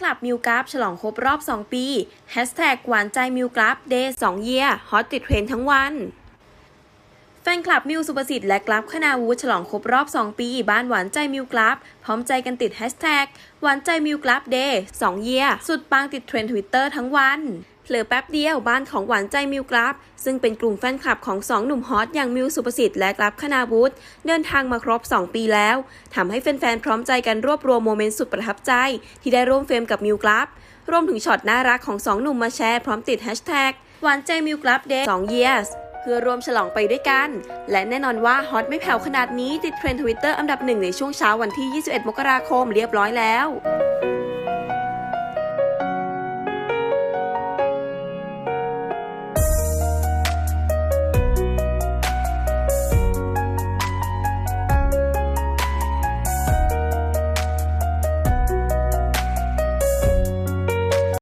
คลับมิวกราฟฉลองครบรอบ 2 ปีแฮชแท็กหวานใจมิวกราฟเดย์2เยียฮอตติดเทรนทั้งวัน แฟนคลับมิวสุประสิทธิ์และกราฟคณาวุฒิฉลองครบรอบ 2 ปี บ้านหวานใจมิวกราฟพร้อมใจกันติดแฮชแท็กหวานใจมิวกราฟเดย์2เยียสุดปังติดเทรนทวิตเตอร์ทั้งวัน เผลอแป๊บเดียวบ้านของหวานใจมิวกราฟ ซึ่งเป็นกลุ่มแฟนคลับของสองหนุ่มฮอตอย่างมิวสุประสิทธิ์และกราฟคณาวุฒิเดินทางมาครบ 2 ปีแล้วทำให้แฟนๆพร้อมใจกันรวบรวมโมเมนต์สุดประทับใจ ที่ได้ร่วมเฟรมกับมิวกราฟรวมถึงช็อตน่ารักของสองหนุ่มมาแชร์พร้อมติดแฮชแท็กหวานใจมิวกราฟเดย์2 years เพื่อรวมฉลองไปด้วยกัน และแน่นอนว่าฮอตไม่แผ่วขนาดนี้ติดเทรนด์ทวิตเตอร์อันดับหนึ่งในช่วงเช้าวันที่ 21 มกราคมเรียบร้อยแล้ว